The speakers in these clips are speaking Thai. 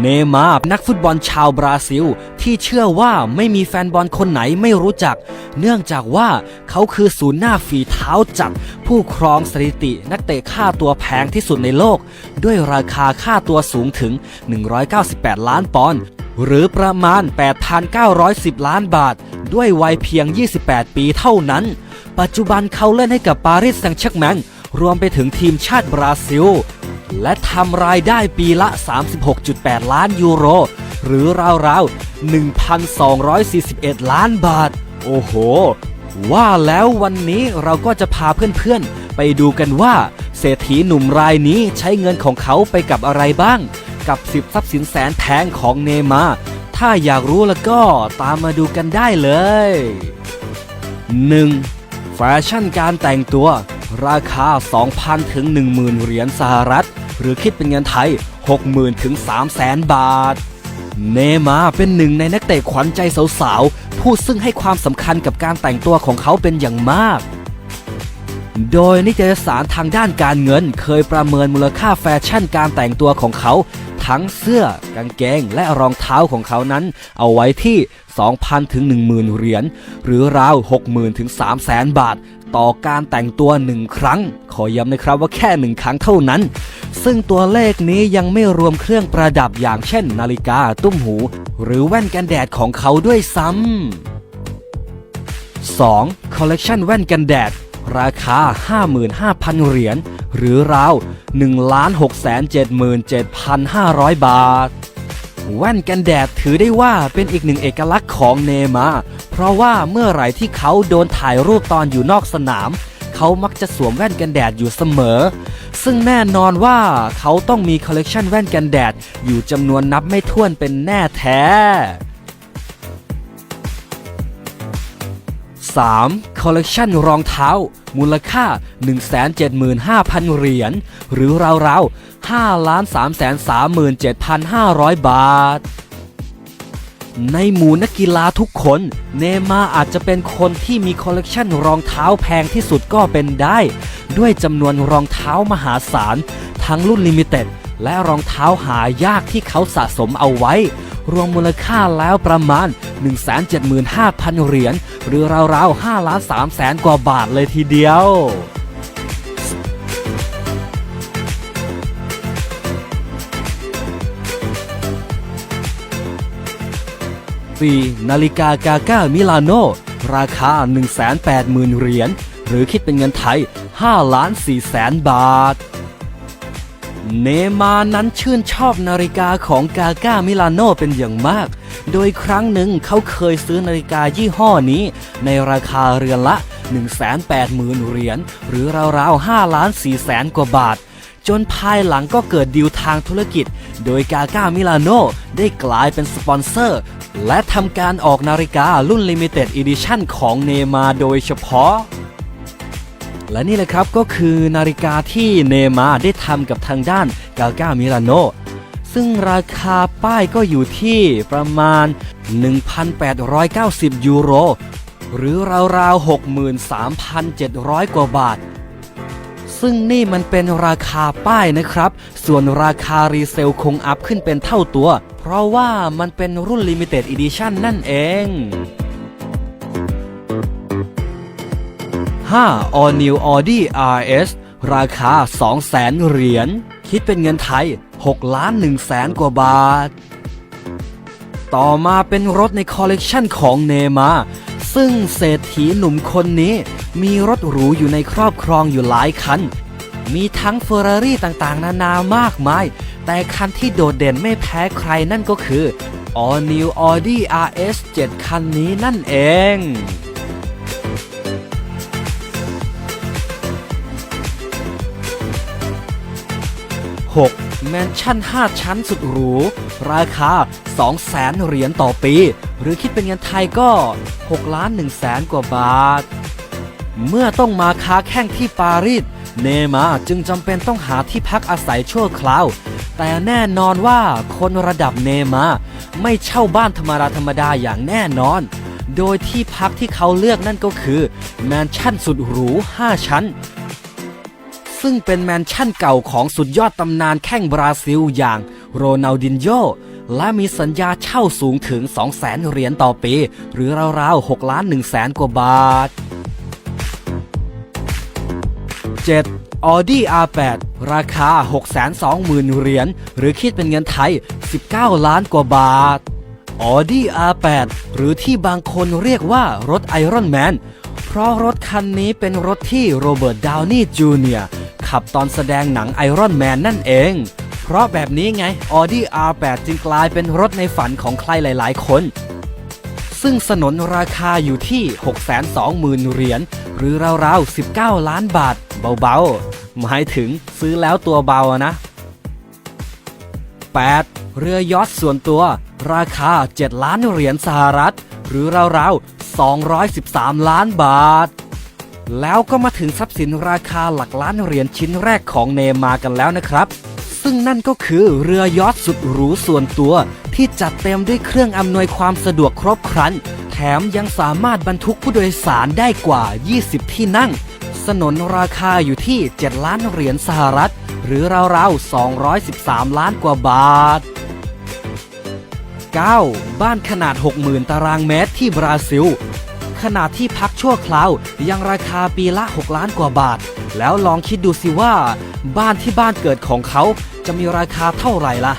เนมาร์นักฟุตบอลชาวบราซิล ที่เชื่อว่าไม่มีแฟนบอลคนไหนไม่รู้จัก เนื่องจากว่าเขาคือศูนย์หน้าฝีเท้าจัด ผู้ครองสถิตินักเตะค่าตัวแพงที่สุดในโลก ด้วยราคาค่าตัวสูงถึง 198 ล้านปอนด์หรือประมาณ 8,910 ล้านบาท ด้วยวัยเพียง 28 ปีเท่านั้น ปัจจุบันเขาเล่นให้กับปารีสแซงต์แชร์แมงรวมไปถึงทีมชาติบราซิล และทำรายได้ปีละ 36.8 ล้านยูโร หรือราวๆ 1,241 ล้านบาท โอ้โห ว่าแล้ววันนี้เราก็จะพาเพื่อนๆ ไปดูกันว่า เศรษฐีหนุ่มรายนี้ใช้เงินของเขาไปกับอะไรบ้าง กับสิบทรัพย์สินแสนแพงของเนมา ถ้าอยากรู้แล้วก็ตามมาดูกันได้เลย 1. แฟชั่นการแต่งตัว ราคา 2,000 ถึง 10,000 เหรียญสหรัฐ หรือคิดเป็นเงินไทย 60,000 ถึง 300,000 บาท เนมาเป็นหนึ่งในนักเตะขวัญใจสาวๆ ผู้ซึ่งให้ความสำคัญกับการแต่งตัวของเขาเป็นอย่างมาก โดยนิตยสารทางด้านการเงินเคยประเมินมูลค่าแฟชั่นการแต่งตัวของเขา ทั้งเสื้อกางเกงและรองเท้าของเขานั้น เอาไว้ที่ 2,000 ถึง 10,000 เหรียญหรือราว 60,000 ถึง 300,000 บาท ต่อการแต่งตัวหนึ่งครั้ง ขอย้ำนะครับว่าแค่หนึ่งครั้งเท่านั้น ซึ่งตัวเลขนี้ยังไม่รวมเครื่องประดับอย่างเช่น นาฬิกาตุ้มหู หรือแว่นกันแดดของเขาด้วยซ้ำ 2. คอลเลกชันแว่นกันแดด ราคา 55,000 เหรียญหรือราว 1,677,500 บาท แว่นกันแดดถือได้ว่าเป็นอีกหนึ่งเอกลักษณ์ของเนมา เพราะว่าเมื่อไหร่ที่เขาโดนถ่ายรูปตอนอยู่นอกสนาม เขามักจะสวมแว่นกันแดดอยู่เสมอ ซึ่งแน่นอนว่าเขาต้องมีคอลเลกชันแว่นกันแดดอยู่จำนวนนับไม่ถ้วนเป็นแน่แท้ 3. คอลเลกชันรองเท้า มูลค่า 175,000 เหรียญ หรือราวๆ5 337,500 บาท ในหมู่นักกีฬาทุกคน เนมาอาจจะเป็นคนที่มีคอลเลกชันรองเท้าแพงที่สุดก็เป็นได้ ด้วยจำนวนรองเท้ามหาศาล ทั้งรุ่นลิมิเต็ดและรองเท้าหายากที่เขาสะสมเอาไว้ รวมมูลค่าแล้วประมาณ 175,000 เหรียญหรือราวๆ5ล้าน3แสนกว่าบาทเลยทีเดียว 4. นาฬิกากาก้ามิลานโน ราคา 180,000 เหรียญหรือคิดเป็นเงินไทย5ล้าน4แสนบาท เนมานั้นชื่นชอบนาฬิกาของกาก้ามิลานโนเป็นอย่างมาก โดยครั้งหนึ่งเขาเคยซื้อนาฬิกายี่ห้อนี้ ในราคาเรือนละ 180,000 เหรียญหรือราวๆ5ล้าน4แสนกว่าบาท จนภายหลังก็เกิดดีลทางธุรกิจ โดยกาก้ามิลานโนได้กลายเป็นสปอนเซอร์ และทำการออกนาฬิการุ่น Limited Edition ของเนมาโดยเฉพาะ และนี่แหละครับก็คือนาฬิกาที่เนย์มาได้ทำกับทางด้านกาก้ามิลานโนซึ่งราคาป้ายก็อยู่ที่ประมาณ 1,890 ยูโร หรือราวๆ 63,700 กว่าบาท ซึ่งนี่มันเป็นราคาป้ายนะครับ ส่วนราคารีเซลคงอัพขึ้นเป็นเท่าตัว เพราะว่ามันเป็นรุ่น Limited Edition นั่นเอง 5. All New Audi RS ราคา 200,000 เหรียญ คิดเป็นเงินไทย 6 ล้าน1แสนกว่าบาท ต่อมาเป็นรถในคอลเลกชันของเนมา ซึ่งเศรษฐีหนุ่มคนนี้ มีรถหรูอยู่ในครอบครองอยู่หลายคัน มีทั้งเฟอร์รารี่ต่างๆ นานามากมาย แต่คันที่โดดเด่นไม่แพ้ใครนั่นก็คือ All New Audi RS 7 คันนี้นั่นเอง 6. แมนชั่น 5 ชั้นสุดหรู ราคา 200,000 เหรียญต่อปี หรือคิดเป็นเงินไทยก็6ล้าน1แสนกว่าบาท เมื่อต้องมาค้าแข่งที่ปารีสเนมาจึงจำเป็นต้องหาที่พักอาศัยชั่วคราว แต่แน่นอนว่าคนระดับเนมาไม่เช่าบ้านธรรมดาธรรมดาอย่างแน่นอน โดยที่พักที่เขาเลือกนั่นก็คือ แมนชั่นสุดหรู 5 ชั้น ซึ่งเป็นแมนชั่นเก่าของสุดยอดตำนานแข้งบราซิลอย่างโรนัลดินโญและมีสัญญาเช่าสูงถึง 200,000 เหรียญต่อปี หรือราวๆ6ล้าน1แสนกว่าบาท 7. Audi R8 ราคา 620,000 เหรียญหรือคิดเป็นเงินไทย 19 ล้านกว่าบาท Audi R8 หรือที่บางคนเรียกว่ารถไอรอนแมนเพราะรถคันนี้เป็นรถที่โรเบิร์ตดาวนี่จูเนียร์ ขับตอนแสดงหนังไอรอนแมนนั่นเอง เพราะแบบนี้ไง Audi R8 จึงกลายเป็นรถในฝันของใครหลาย ๆ คน ซึ่งสนนราคาอยู่ที่ 620,000 เหรียญ หรือราวๆ 19 ล้านบาท เบา ๆ หมายถึงซื้อแล้วตัวเบาอะนะ 8. เรือยอทส่วนตัว ราคา 7 ล้านเหรียญสหรัฐ หรือราวๆ 213 ล้านบาท แล้วก็มาถึงทรัพย์สินราคาหลักล้านเหรียญชิ้นแรกของเนมากันแล้วนะครับ ซึ่งนั่นก็คือเรือยอทสุดหรูส่วนตัว ที่จัดเต็มด้วยเครื่องอำนวยความสะดวกครบครัน แถมยังสามารถบรรทุกผู้โดยสารได้กว่า 20 ที่นั่ง สนนราคาอยู่ที่ 7 ล้านเหรียญสหรัฐ หรือราวๆ 213 ล้านกว่าบาท 9. บ้านขนาด 60,000 ตารางเมตรที่บราซิล ขนาดที่พักชั่วคราวยังราคาปีละ 6 ล้านกว่าบาท แล้วลองคิดดูสิว่า บ้านที่บ้านเกิดของเขาจะมีราคาเท่าไหร่ล่ะ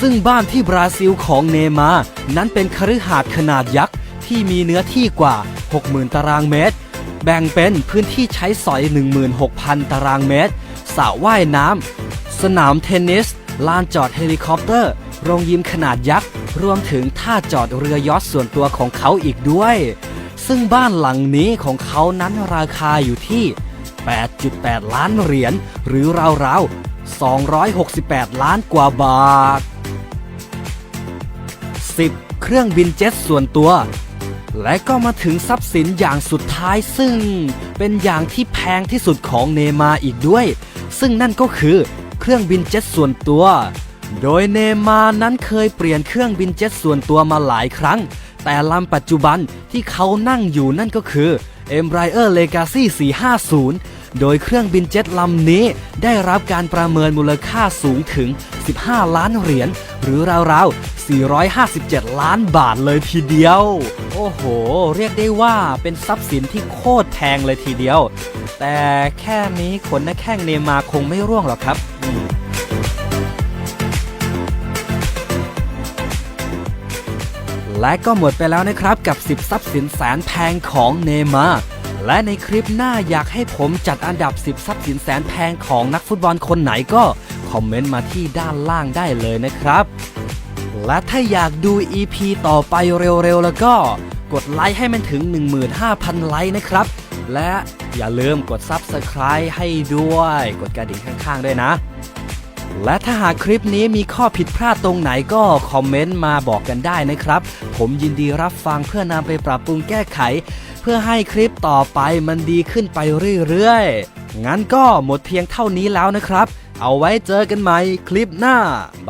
ซึ่งบ้านที่บราซิลของเนย์มา นั้นเป็นคฤหาสน์ขนาดยักษ์ ที่มีเนื้อที่กว่า 60,000 ตารางเมตร แบ่งเป็นพื้นที่ใช้สอย 16,000 ตารางเมตรสระว่ายน้ำสนามเทนนิสลานจอดเฮลิคอปเตอร์ โรงยิมขนาดยักษ์ รวมถึงท่าจอดเรือยอทส่วนตัวของเขาอีกด้วย ซึ่งบ้านหลังนี้ของเขานั้นราคาอยู่ที่ 8.8 ล้านเหรียญหรือราวๆ 268 ล้านกว่าบาท 10. เครื่องบินเจ็ตส่วนตัว และก็มาถึงทรัพย์สินอย่างสุดท้ายซึ่งเป็นอย่างที่แพงที่สุดของเนมาอีกด้วย ซึ่งนั่นก็คือเครื่องบินเจ็ตส่วนตัว โดยเนมานั้นเคยเปลี่ยนเครื่องบินเจ็ตส่วนตัวมาหลายครั้ง แต่ลำปัจจุบันที่เขานั่งอยู่นั่นก็คือ Embraer Legacy 450 โดยเครื่องบินเจ็ตลำนี้ได้รับการประเมินมูลค่าสูงถึง 15 ล้านเหรียญ หรือราวๆ 457 ล้านบาทเลยทีเดียว โอ้โห เรียกได้ว่าเป็นทรัพย์สินที่โคตรแพงเลยทีเดียว แต่แค่นี้ขนน้าแข้งเนมาคงไม่ร่วงหรอกครับ และก็หมดไปแล้วนะครับกับ 10 ทรัพย์สินแสนแพงของเนมาร์และในคลิปหน้าอยากให้ผมจัดอันดับ 10 ทรัพย์สินแสนแพงของนักฟุตบอลคนไหนก็คอมเมนต์มาที่ด้านล่างได้เลยนะครับ และถ้าอยากดู EP ต่อไปเร็วๆ แล้วก็กดไลค์ให้มันถึง 15,000 ไลค์นะครับ และอย่าลืมกด Subscribe ให้ด้วย กดกระดิ่งข้างๆ ด้วยนะ และถ้าหากคลิปนี้มีข้อผิดพลาดตรงไหนก็คอมเมนต์มาบอกกันได้นะครับ ผมยินดีรับฟังเพื่อนำไปปรับปรุงแก้ไข เพื่อให้คลิปต่อไปมันดีขึ้นไปเรื่อยๆ งั้นก็หมดเพียงเท่านี้แล้วนะครับ เอาไว้เจอกันใหม่คลิปหน้า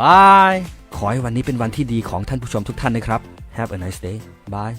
บาย ขอให้วันนี้เป็นวันที่ดีของท่านผู้ชมทุกท่านนะครับ Have a nice day Bye